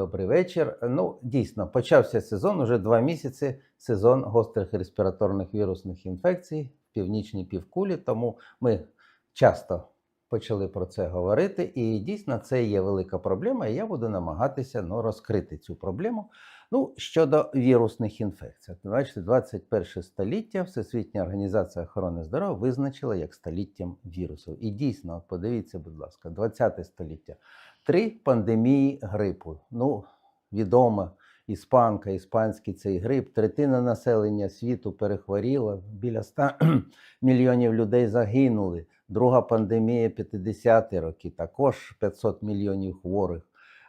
добрий вечір. Ну, дійсно, почався сезон, уже два місяці сезон гострих респіраторних вірусних інфекцій в північній півкулі. Тому ми часто почали про це говорити. І дійсно це є велика проблема. І я буду намагатися ну, розкрити цю проблему. Ну, щодо вірусних інфекцій, бачите, 21 століття Всесвітня організація охорони здоров'я визначила як століттям вірусів. І дійсно, подивіться, будь ласка, 20 століття. Три пандемії грипу. Ну, відома іспанка, іспанський цей грип. Третина населення світу перехворіла, біля 100 мільйонів людей загинули. Друга пандемія 50-ті роки, також 500 мільйонів хворих.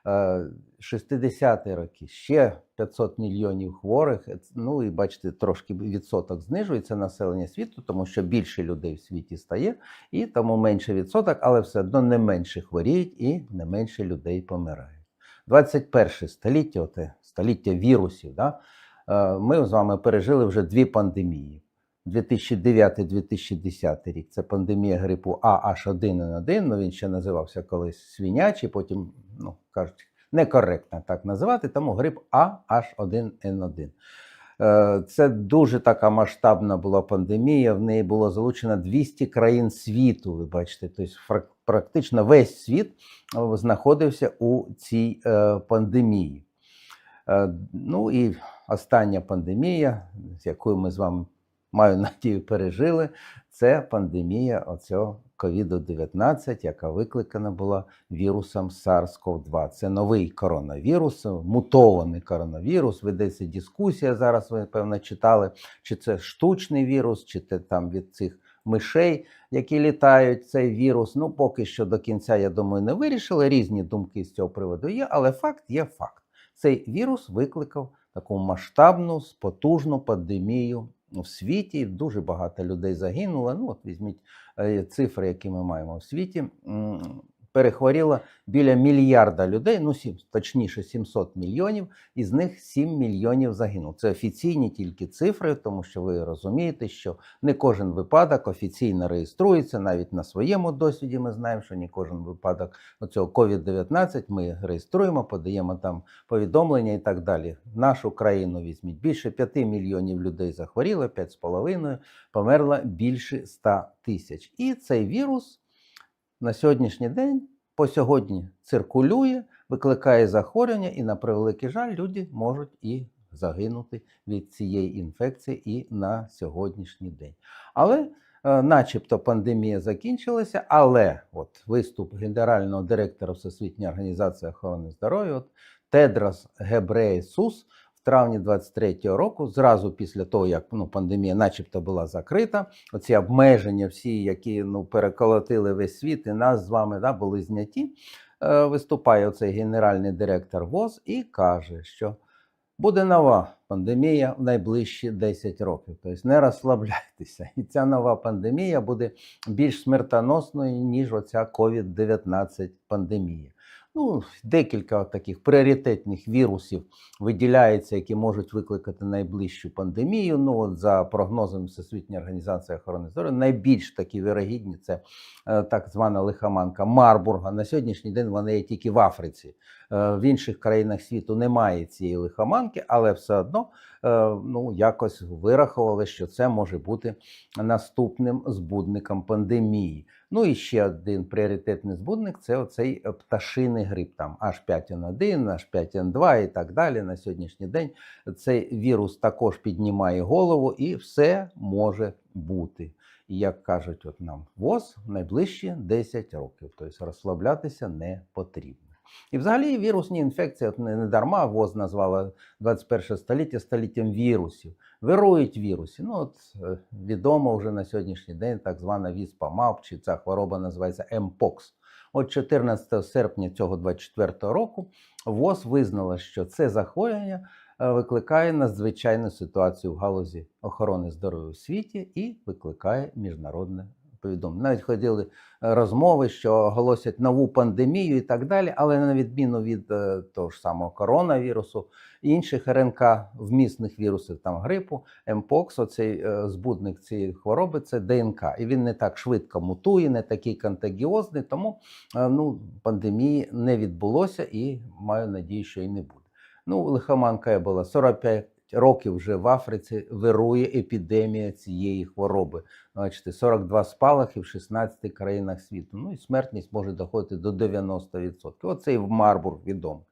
Е, 60-ті роки ще 500 мільйонів хворих. Ну і бачите, трошки відсоток знижується населення світу, тому що більше людей в світі стає, і тому менше відсоток, але все одно не менше хворіють і не менше людей помирають. 21 століття, оте століття вірусів, да? е, ми з вами пережили вже дві пандемії. 2009-2010 рік це пандемія грипу AH1N1, ну він ще називався колись свинячий, потім, ну, кажуть, некоректно так називати, тому грип AH1N1. Е, Це дуже така масштабна була пандемія. В неї було залучено 200 країн світу. Ви бачите, тобто практично весь світ е, знаходився у цій е, пандемії. Ну і остання пандемія, з якою ми з вами маю надію пережили, це пандемія оцього COVID-19, яка викликана була вірусом SARS-CoV-2. Це новий коронавірус, мутований коронавірус. Ведеться дискусія зараз. Ви певно читали, чи це штучний вірус, чи це там від цих мишей, які літають цей вірус. Ну, поки що до кінця, я думаю, не вирішили. Різні думки з цього приводу є, але факт є факт. Цей вірус викликав таку масштабну, потужну пандемію в світі. Дуже багато людей загинуло. Ну, от візьміть е, цифри, які ми маємо в світі. Перехворіло біля мільярда людей, ну сім, точніше 700 мільйонів, із них 7 мільйонів загинуло. Це офіційні тільки цифри, тому що ви розумієте, що не кожен випадок офіційно реєструється. Навіть на своєму досвіді ми знаємо, що не кожен випадок цього COVID-19 ми реєструємо, подаємо там повідомлення і так далі. Нашу країну візьміть. Більше 5 мільйонів людей захворіло, 5,5, померло більше 100 тисяч. І цей вірус на сьогоднішній день по сьогодні циркулює, викликає захворювання, і на превеликий жаль, люди можуть і загинути від цієї інфекції і на сьогоднішній день. Але е, начебто пандемія закінчилася, але от виступ генерального директора Всесвітньої організації охорони здоров'я от, Тедрос Гебреєсус травні 23-го року, зразу після того, як ну, пандемія начебто була закрита, оці обмеження, всі, які ну, переколотили весь світ, і нас з вами да, були зняті. Е, виступає оцей генеральний директор ВОЗ і каже, що буде нова пандемія в найближчі 10 років. Тобто не розслабляйтеся. І ця нова пандемія буде більш смертоносною, ніж оця COVID-19 пандемія. Ну, декілька таких пріоритетних вірусів виділяється, які можуть викликати найближчу пандемію. Ну, от за прогнозами Всесвітньої організації охорони здоров'я, найбільш такі вірогідні це е, так звана лихоманка Марбурга. На сьогоднішній день вона є тільки в Африці. Е, в інших країнах світу немає цієї лихоманки, але все одно е, ну, якось вирахували, що це може бути наступним збудником пандемії. Ну і ще один пріоритетний збудник це оцей е, пташиний грип, там H5N1, H5N2 і так далі. На сьогоднішній день цей вірус також піднімає голову, і все може бути. І як кажуть, от нам ВОЗ найближчі 10 років, тобто розслаблятися не потрібно. І взагалі вірусні інфекції, от не, дарма ВОЗ назвала 21 століття століттям вірусів. Вирують віруси. Ну, от е, відомо вже на сьогоднішній день так звана віспа МАП, чи ця хвороба називається МПОКС. От 14 серпня цього 24 року ВОЗ визнала, що це захворювання е, викликає надзвичайну ситуацію в галузі охорони здоров'я у світі і викликає міжнародне повідомлень. Навіть ходили е, розмови, що оголосять нову пандемію і так далі, але на відміну від е, того ж самого коронавірусу, інших РНК вмісних вірусів, там грипу, МПОКС, оцей е, збудник цієї хвороби, це ДНК. І він не так швидко мутує, не такий контагіозний, тому ну, пандемії не відбулося і маю надію, що і не буде. Ну, лихоманка була 45 років вже в Африці вирує епідемія цієї хвороби. Бачите, 42 спалахи в 16 країнах світу. Ну і смертність може доходити до 90%. Оце і в Марбург відомо.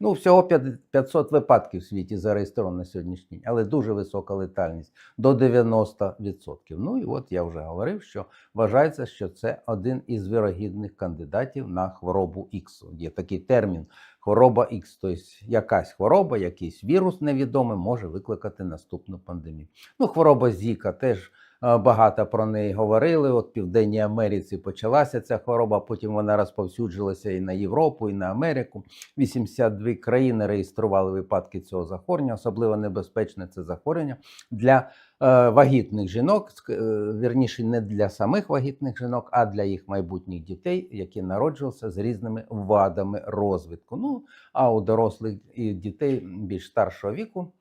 Ну, всього 500 випадків в світі зареєстровано на сьогоднішній день, але дуже висока летальність до 90%. Ну і от я вже говорив, що вважається, що це один із вірогідних кандидатів на хворобу Х. Є такий термін хвороба Х, тобто якась хвороба, якийсь вірус невідомий може викликати наступну пандемію. Ну, хвороба Зіка теж багато про неї говорили. От в Південній Америці почалася ця хвороба, потім вона розповсюджилася і на Європу, і на Америку. 82 країни реєстрували випадки цього захворювання. Особливо небезпечне це захворювання для е, вагітних жінок, е, вірніше, не для самих вагітних жінок, а для їх майбутніх дітей, які народжувалися з різними вадами розвитку. Ну а у дорослих і дітей більш старшого віку.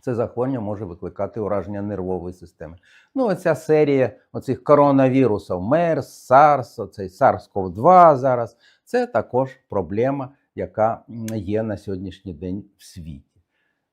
Це захворювання може викликати ураження нервової системи. Ну, оця серія оцих коронавірусів, МЕРС, SARS, оцей SARS-CoV-2 зараз, це також проблема, яка є на сьогоднішній день в світі.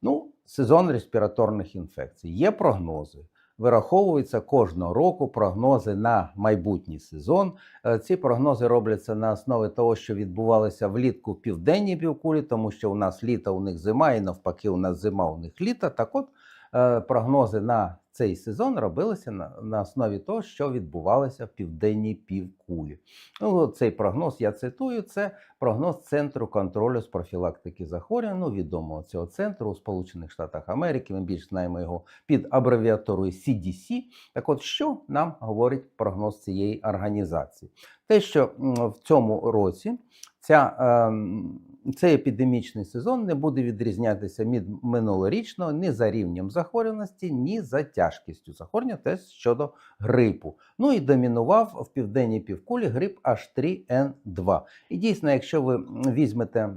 Ну, сезон респіраторних інфекцій. Є прогнози. Вираховуються кожного року прогнози на майбутній сезон. Е, Ці прогнози робляться на основі того, що відбувалося влітку в південній півкулі, тому що у нас літо, у них зима, і навпаки, у нас зима, у них літо. Так от е, прогнози на цей сезон робилися на, на основі того, що відбувалося в південній півкулі. Ну, цей прогноз я цитую: це прогноз Центру контролю з профілактики захворювань. Ну, відомого цього центру у Сполучених Штатах Америки. Ми більш знаємо його під абревіатурою CDC. Так от, що нам говорить прогноз цієї організації? Те, що в цьому році ця, ем, цей епідемічний сезон не буде відрізнятися від минулорічного ні за рівнем захворюваності, ні за тяжкістю захворювання, те щодо грипу. Ну і домінував в південній півкулі грип H3N2. І дійсно, якщо ви візьмете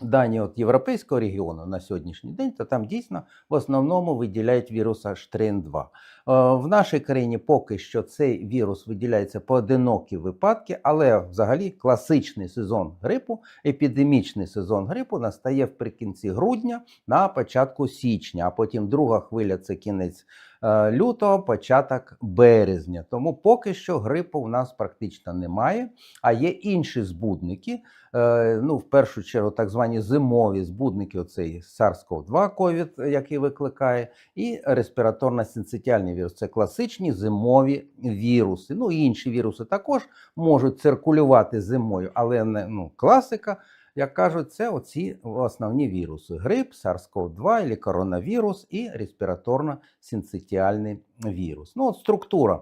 дані от європейського регіону на сьогоднішній день, то там дійсно в основному виділяють вірус H3N2. Е, В нашій країні поки що цей вірус виділяється поодинокі випадки, але взагалі класичний сезон грипу, епідемічний сезон грипу настає вприкінці грудня на початку січня, а потім друга хвиля це кінець е, лютого, початок березня. Тому поки що грипу в нас практично немає, а є інші збудники. Е, Ну, в першу чергу, так звані зимові збудники, оцей SARS-CoV-2 COVID, який викликає, і респіраторно-синцитіальний вірус. Це класичні зимові віруси. Ну і інші віруси також можуть циркулювати зимою, але не ну, класика. Як кажуть, це оці основні віруси: грип, SARS-CoV-2, або коронавірус і респіраторно-синцитіальний вірус. Ну, от структура.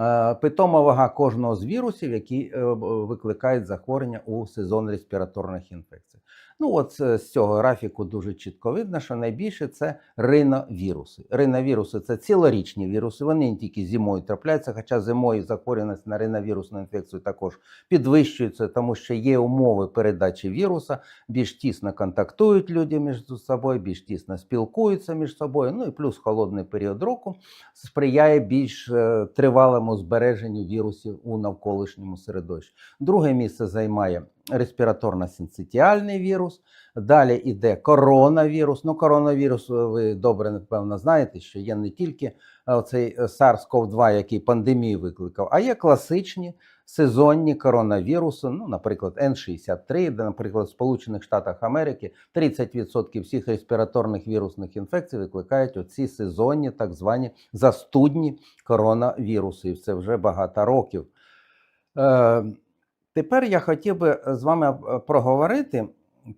Е, Питома вага кожного з вірусів, які е, викликають захворювання у сезон респіраторних інфекцій. Ну, от е, з цього графіку дуже чітко видно, що найбільше це риновіруси. Риновіруси це цілорічні віруси, вони не тільки зимою трапляються, хоча зимою захворюваність на риновірусну інфекцію також підвищується, тому що є умови передачі віруса, більш тісно контактують люди між собою, більш тісно спілкуються між собою. Ну і плюс холодний період року сприяє більш е, тривалому збереженню вірусів у навколишньому середовищі. Друге місце займає респіраторно-синцитіальний вірус. Далі йде коронавірус. Ну, коронавірус, е, ви добре, напевно, знаєте, що є не тільки е, цей SARS-CoV-2, який пандемію викликав, а є класичні сезонні коронавіруси, ну, наприклад, N63, де, наприклад, в Сполучених Штатах Америки 30% всіх респіраторних вірусних інфекцій викликають оці сезонні, так звані застудні коронавіруси. І це вже багато років. Е, Тепер я хотів би з вами е, проговорити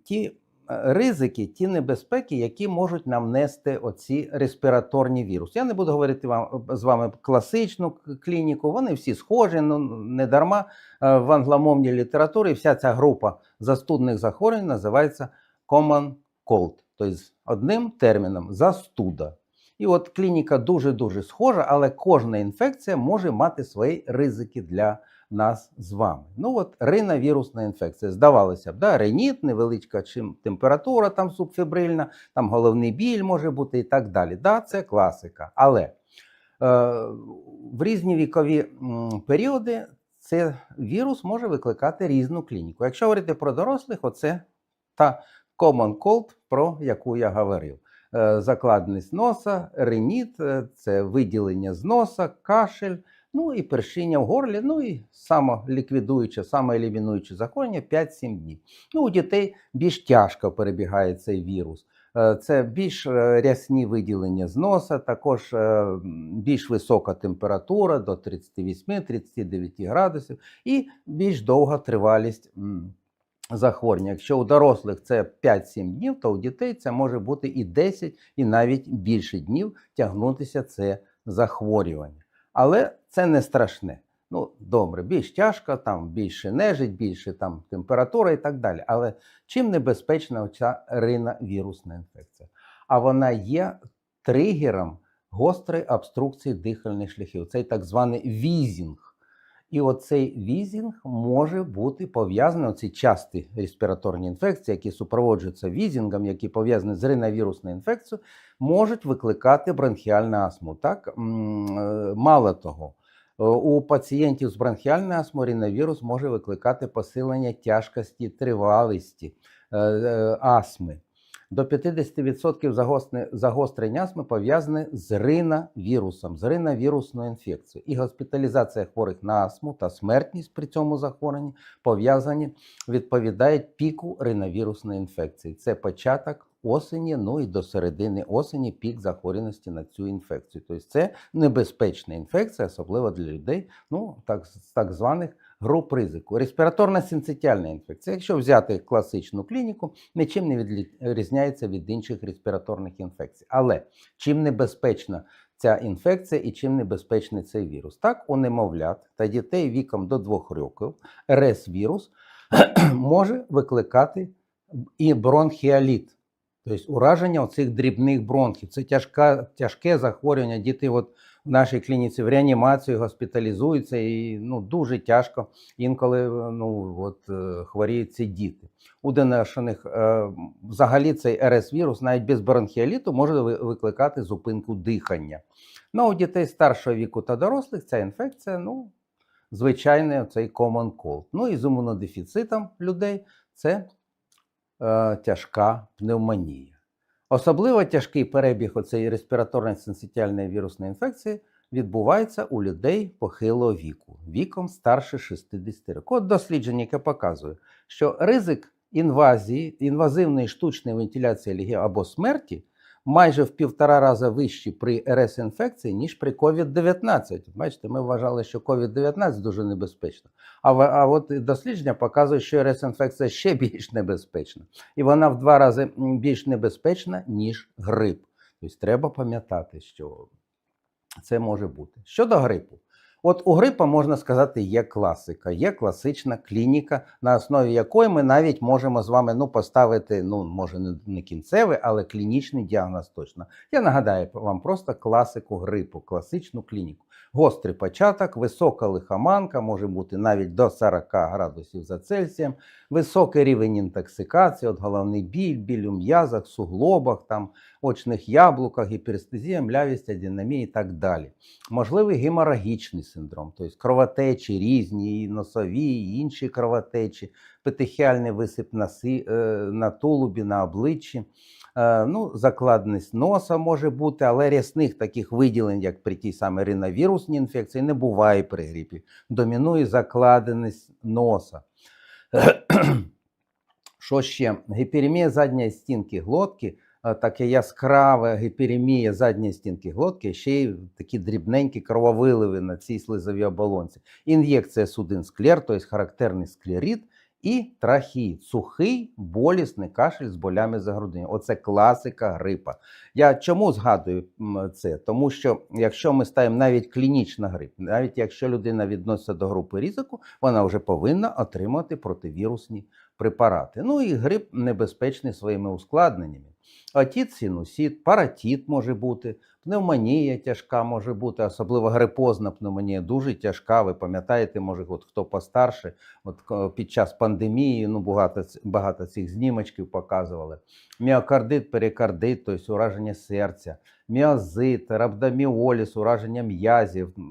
ті е, ризики, ті небезпеки, які можуть нам нести оці респіраторні віруси. Я не буду говорити вам з вами класичну клініку. Вони всі схожі, ну не дарма е, в англомовній літературі вся ця група застудних захворювань називається common cold, тобто одним терміном застуда. І от клініка дуже-дуже схожа, але кожна інфекція може мати свої ризики для нас з вами. Ну от риновірусна інфекція. Здавалося б, да, реніт, невеличка чим температура там субфібрильна, там головний біль може бути і так далі. Да, це класика. Але е, в різні вікові періоди цей вірус може викликати різну клініку. Якщо говорити про дорослих, оце та common cold, про яку я говорив. Е, Закладність носа, реніт, е, це виділення з носа, кашель, ну і першіння в горлі, ну і самоліквідуюче, самоелімінуюче захворювання 5-7 днів. Ну, у дітей більш тяжко перебігає цей вірус. Е, Це більш е, рясні виділення з носа, також е, більш висока температура до 38-39 градусів і більш довга тривалість захворювання. Якщо у дорослих це 5-7 днів, то у дітей це може бути і 10, і навіть більше днів тягнутися це захворювання. Але це не страшне. Ну, добре, більш тяжко, там більше нежить, більше там температура і так далі. Але чим небезпечна ця риновірусна інфекція? А вона є тригером гострої обструкції дихальних шляхів. Цей так званий візінг. І оцей візінг може бути пов'язаний, оці часті респіраторні інфекції, які супроводжуються візінгом, які пов'язані з риновірусною інфекцією, можуть викликати бронхіальну астму. Так? Е, Мало того, е, у пацієнтів з бронхіальною астмою риновірус може викликати посилення тяжкості, тривалості е, астми. До 50% загосне- загострень астми пов'язане з риновірусом, з риновірусною інфекцією. І госпіталізація хворих на астму та смертність при цьому захворюванні пов'язані, відповідають піку риновірусної інфекції. Це початок осені, ну і до середини осені пік захворюваності на цю інфекцію. Тобто це небезпечна інфекція, особливо для людей, ну так, так званих груп ризику. Респіраторна синцитіальна інфекція. Якщо взяти класичну клініку, нічим не відрізняється від інших респіраторних інфекцій. Але чим небезпечна ця інфекція і чим небезпечний цей вірус? Так, у немовлят та дітей віком до 2 років РС-вірус може викликати і бронхіаліт. Тобто ураження оцих дрібних бронхів. Це тяжка, тяжке захворювання. Діти от в нашій клініці в реанімацію госпіталізуються і ну, дуже тяжко інколи ну, от, е, хворіють ці діти. У доношених е, взагалі цей РС-вірус навіть без бронхіаліту може викликати зупинку дихання. Ну, у дітей старшого віку та дорослих ця інфекція, ну, звичайний цей common cold. Ну і з імунодефіцитом людей це е, тяжка пневмонія. Особливо тяжкий перебіг оцеї респіраторної сенситіальної вірусної інфекції відбувається у людей похилого віку, віком старше 60 років. От дослідження, яке показує, що ризик інвазії, інвазивної штучної вентиляції легень або смерті майже в півтора рази вищі при РС-інфекції, ніж при COVID-19. Бачите, ми вважали, що COVID-19 дуже небезпечно. А, а от дослідження показує, що РС-інфекція ще більш небезпечна. І вона в два рази більш небезпечна, ніж грип. Тобто треба пам'ятати, що це може бути. Щодо грипу. От у грипа, можна сказати, є класика, є класична клініка, на основі якої ми навіть можемо з вами ну, поставити, ну, може, не, не кінцевий, але клінічний діагноз точно. Я нагадаю вам просто класику грипу, класичну клініку. Гострий початок, висока лихоманка, може бути навіть до 40 градусів за Цельсієм, високий рівень інтоксикації, от головний біль, біль у м'язах, суглобах, там, очних яблуках, гіперестезія, млявість, адинамія і так далі. Можливий геморагічний синдром, тобто кровотечі різні, і носові, і інші кровотечі, петехіальний висип на, си, е, на тулубі, на обличчі. Е, Ну, закладність носа може бути, але рясних таких виділень, як при тій самій риновірусній інфекції, не буває при грипі. Домінує закладеність носа. Що ще? Гіперемія задньої стінки глотки, е, таке яскраве гіперемія задньої стінки глотки, ще й такі дрібненькі крововиливи на цій слизовій оболонці. Ін'єкція судин склер, тобто характерний склерит, і трахіт, сухий болісний кашель з болями за грудиною. Оце класика грипа. Я чому згадую це? Тому що якщо ми ставимо навіть клінічна грип, навіть якщо людина відноситься до групи ризику, вона вже повинна отримати противірусні препарати. Ну і грип небезпечний своїми ускладненнями. Отіт, синусит, паратит може бути, пневмонія тяжка може бути, особливо грипозна пневмонія, дуже тяжка. Ви пам'ятаєте, може, от хто постарше, от ко- під час пандемії ну, багато, багато цих знімочків показували. Міокардит, перикардит, тобто ураження серця, міозит, рhabdomіоліз, ураження м'язів, е,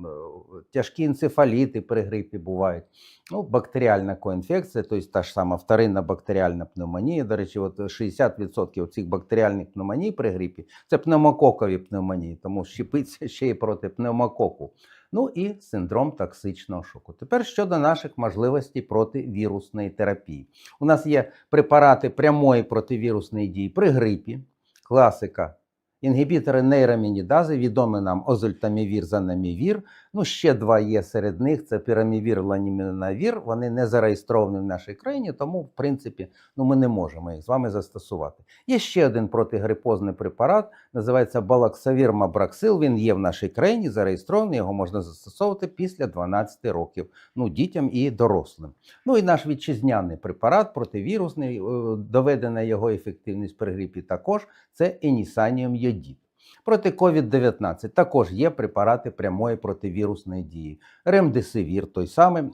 тяжкі енцефаліти при грипі бувають. Ну, бактеріальна коінфекція, тобто та ж сама вторинна бактеріальна пневмонія. До речі, от 60% цих бактеріальних пневмоній при грипі це пневмококові пневмонії, тому щепиться ще й проти пневмококу. Ну і синдром токсичного шоку. Тепер щодо наших можливостей противірусної терапії. У нас є препарати прямої противірусної дії при грипі, класика. Інгібітори нейромінідази, відомі нам озольтамівір, занамівір. Ну, ще два є серед них: це пірамівір, ланімінавір. Вони не зареєстровані в нашій країні, тому, в принципі, ну, ми не можемо їх з вами застосувати. Є ще один протигрипозний препарат, називається балаксавір мабраксил. Він є в нашій країні, зареєстрований, його можна застосовувати після 12 років ну, дітям і дорослим. Ну і наш вітчизняний препарат противірусний, е, доведена його ефективність при грипі також, це енісаніум йодід. Проти COVID-19 також є препарати прямої противірусної дії. Ремдесивір той самий. Е,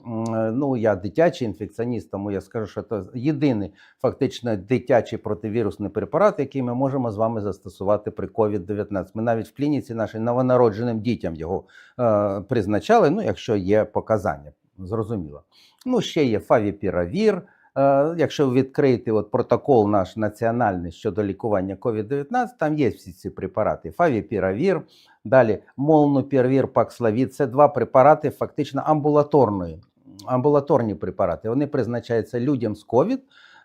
Ну, я дитячий інфекціоніст, тому я скажу, що це єдиний фактично дитячий противірусний препарат, який ми можемо з вами застосувати при COVID-19. Ми навіть в клініці нашій новонародженим дітям його е, призначали, ну, якщо є показання, зрозуміло. Ну, ще є фавіпіравір. Е, Якщо ви відкриєте от протокол наш національний щодо лікування COVID-19, там є всі ці препарати: фавіпіравір, далі молнупірвір, пакславід. Це два препарати фактично амбулаторної, амбулаторні препарати. Вони призначаються людям з COVID,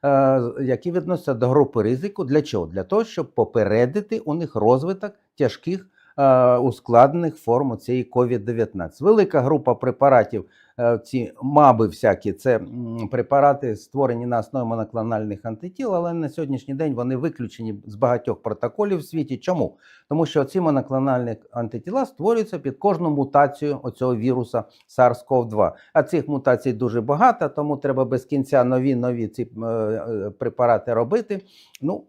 е, які відносяться до групи ризику. Для чого? Для того, щоб попередити у них розвиток тяжких е, ускладнених форм цієї COVID-19. Велика група препаратів, ці маби всякі, це препарати, створені на основі моноклональних антитіл, але на сьогоднішній день вони виключені з багатьох протоколів в світі. Чому? Тому що ці моноклональні антитіла створюються під кожну мутацію оцього віруса SARS-CoV-2. А цих мутацій дуже багато, тому треба без кінця нові нові ці е, е, препарати робити. Ну,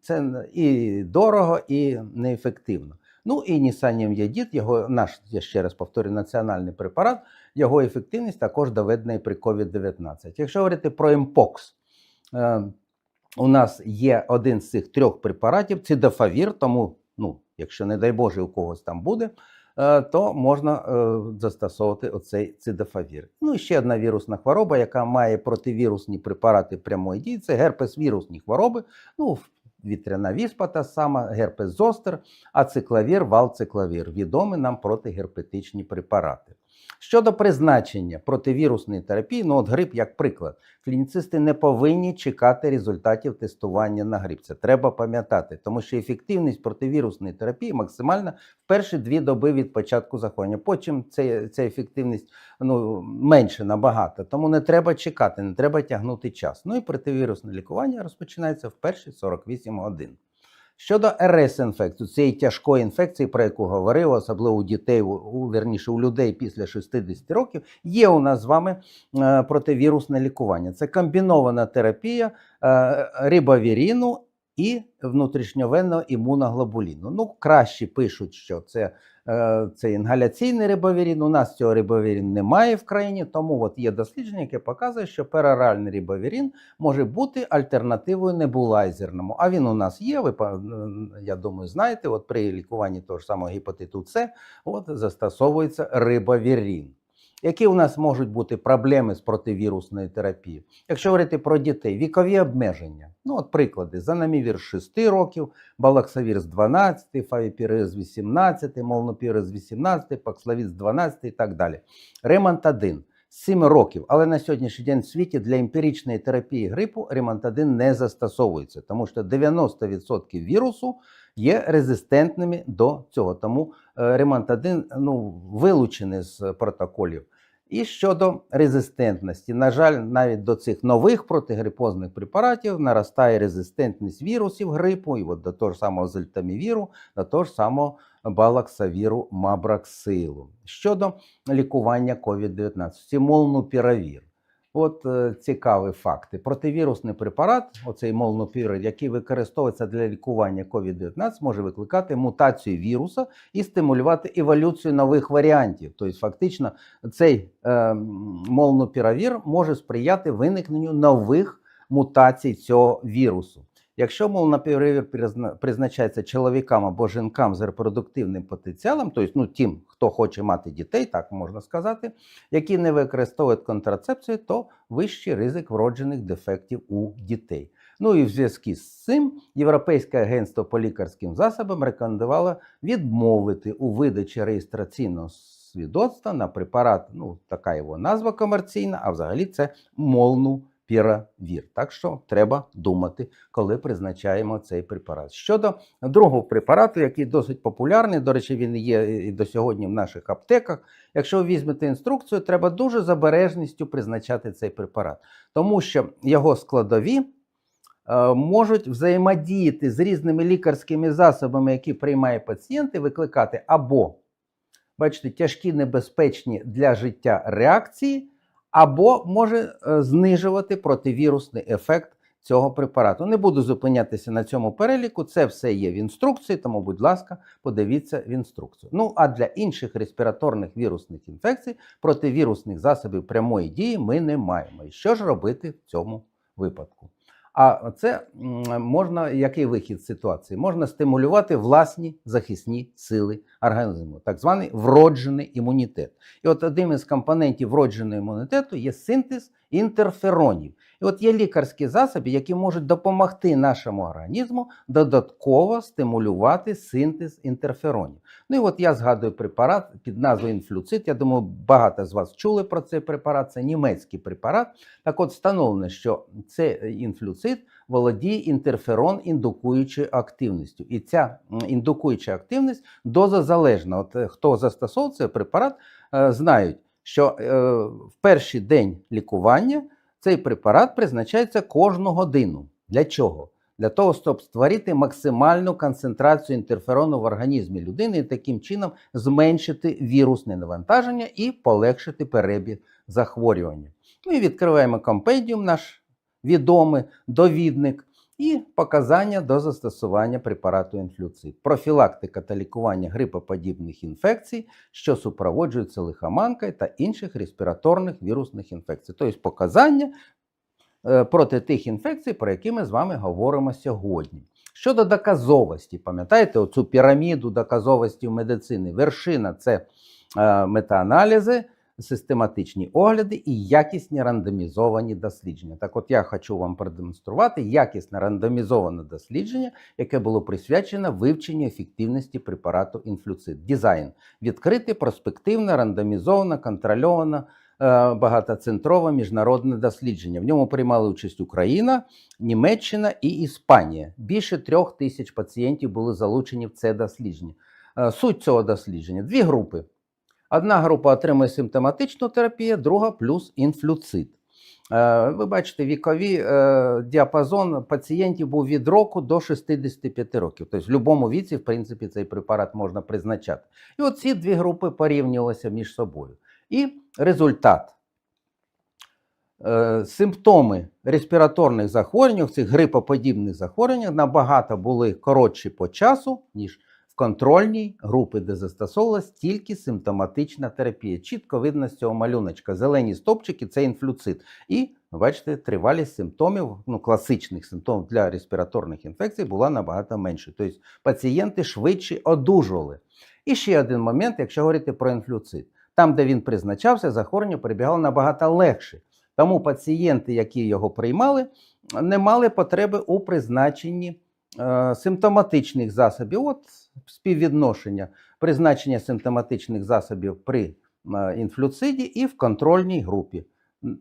це і дорого, і неефективно. Ну і Нісаніум Ядід, його наш, я ще раз повторю, національний препарат, його ефективність також доведена і при COVID-19. Якщо говорити про Mpox, е, у нас є один з цих трьох препаратів цидафавір, тому, ну, якщо не дай Боже, у когось там буде, е, то можна е, застосовувати оцей цидафавір. Ну і ще одна вірусна хвороба, яка має противірусні препарати прямої дії, це герпес-вірусні хвороби. Ну, вітряна віспа та сама, герпес зостер, ациклавір, валциклавір відомі нам протигерпетичні препарати. Щодо призначення противірусної терапії, ну от грип як приклад, клініцисти не повинні чекати результатів тестування на грип. Це треба пам'ятати, тому що ефективність противірусної терапії максимальна в перші дві доби від початку захворювання. Потім ця ефективність ну, менше набагато, тому не треба чекати, не треба тягнути час. Ну і противірусне лікування розпочинається в перші 48 годин. Щодо РС інфекції, цієї тяжкої інфекції, про яку говорив, особливо у дітей, у, верніше у людей після 60 років, є у нас з вами е, противірусне лікування. Це комбінована терапія е, рибавіріну і внутрішньовенного імуноглобуліну. Ну, краще пишуть, що це, це інгаляційний рибовірін. У нас цього рибовірін немає в країні, тому от є дослідження, яке показує, що пероральний рибовірін може бути альтернативою небулайзерному. А він у нас є. Ви я думаю, знаєте, от при лікуванні того ж самого гепатиту С от застосовується рибавірін. Які у нас можуть бути проблеми з противірусною терапією? Якщо говорити про дітей, вікові обмеження. Ну, от приклади: занамівір з 6 років, балаксавір з 12, фавіпірир з 18, молнопірир з 18, пакславіт з 12 і так далі. Ремонтадин з 7 років, але на сьогоднішній день в світі для емпіричної терапії грипу ремонтадин не застосовується, тому що 90% вірусу є резистентними до цього. Тому е, ремонтадин ну, вилучений з протоколів. І щодо резистентності, на жаль, навіть до цих нових протигрипозних препаратів наростає резистентність вірусів грипу, і от до того ж самого зельтамівіру, до того ж самого балаксавіру мабраксилу. Щодо лікування COVID-19, це молнупіравір. От е, цікаві факти. Противірусний препарат, оцей молнупірид, який використовується для лікування COVID-19, може викликати мутацію віруса і стимулювати еволюцію нових варіантів. Тобто, фактично, цей е, молнопіравір може сприяти виникненню нових мутацій цього вірусу. Якщо молнупіравір призна- призначається чоловікам або жінкам з репродуктивним потенціалом, тобто ну, тим, хто хоче мати дітей, так можна сказати, які не використовують контрацепцію, то вищий ризик вроджених дефектів у дітей. Ну і в зв'язку з цим Європейське агентство по лікарським засобам рекомендувало відмовити у видачі реєстраційного свідоцтва на препарат, ну така його назва комерційна, а взагалі це молнупіравір. Так що треба думати, коли призначаємо цей препарат. Щодо другого препарату, який досить популярний, до речі, він є і до сьогодні в наших аптеках. Якщо ви візьмете інструкцію, треба дуже з обережністю призначати цей препарат, тому що його складові е, можуть взаємодіяти з різними лікарськими засобами, які приймає пацієнт, і викликати або, бачите, тяжкі небезпечні для життя реакції, або може е, знижувати противірусний ефект цього препарату. Не буду зупинятися на цьому переліку, це все є в інструкції, тому, будь ласка, подивіться в інструкцію. Ну а для інших респіраторних вірусних інфекцій противірусних засобів прямої дії ми не маємо. І що ж робити в цьому випадку? А це можна, який вихід з ситуації? Можна стимулювати власні захисні сили організму, так званий вроджений імунітет. І от одним із компонентів вродженого імунітету є синтез інтерферонів. І от є лікарські засоби, які можуть допомогти нашому організму додатково стимулювати синтез інтерферонів. Ну і от я згадую препарат під назвою інфлюцит. Я думаю, багато з вас чули про цей препарат. Це німецький препарат. Так от встановлено, що цей інфлюцит володіє інтерферон індукуючою активністю. І ця індукуюча активність дозозалежна. От е, хто застосовував цей препарат, е, знають, що е, в перший день лікування цей препарат призначається кожну годину. Для чого? Для того, щоб створити максимальну концентрацію інтерферону в організмі людини і таким чином зменшити вірусне навантаження і полегшити перебіг захворювання. Ми відкриваємо компендіум наш відомий довідник і показання до застосування препарату інфлюцит, профілактика та лікування грипоподібних інфекцій, що супроводжуються лихоманкою та інших респіраторних вірусних інфекцій, тобто показання е, проти тих інфекцій, про які ми з вами говоримо сьогодні. Щодо доказовості, пам'ятаєте оцю піраміду доказовості в медицині? Вершина це е, метааналізи, систематичні огляди і якісні рандомізовані дослідження. Так от я хочу вам продемонструвати якісне рандомізоване дослідження, яке було присвячено вивченню ефективності препарату інфлюцид. Дизайн відкрите, проспективне, рандомізоване, контрольоване, е, багатоцентрове міжнародне дослідження. В ньому приймали участь Україна, Німеччина і Іспанія. Більше трьох тисяч пацієнтів були залучені в це дослідження. Е, Суть цього дослідження дві групи. Одна група отримує симптоматичну терапію, друга плюс інфлюцит. Е, Ви бачите, віковий е, діапазон пацієнтів був від року до 65 років. Тобто в будь-якому віці, в принципі, цей препарат можна призначати. І от ці дві групи порівнювалися між собою. І результат. Е, Симптоми респіраторних захворювань, цих грипоподібних захворювань набагато були коротші по часу, ніж контрольній групі, де застосовувалась тільки симптоматична терапія. Чітко видно з цього малюночка. Зелені стопчики це інфлюцит. І, бачите, тривалість симптомів, ну, класичних симптомів для респіраторних інфекцій була набагато менше. Тобто пацієнти швидше одужували. І ще один момент, якщо говорити про інфлюцит. Там, де він призначався, захворювання перебігало набагато легше. Тому пацієнти, які його приймали, не мали потреби у призначенні симптоматичних засобів. От співвідношення призначення симптоматичних засобів при е, інфлюциді і в контрольній групі.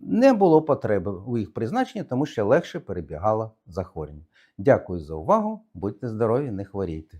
Не було потреби у їх призначенні, тому що легше перебігало захворювання. Дякую за увагу. Будьте здорові, не хворійте.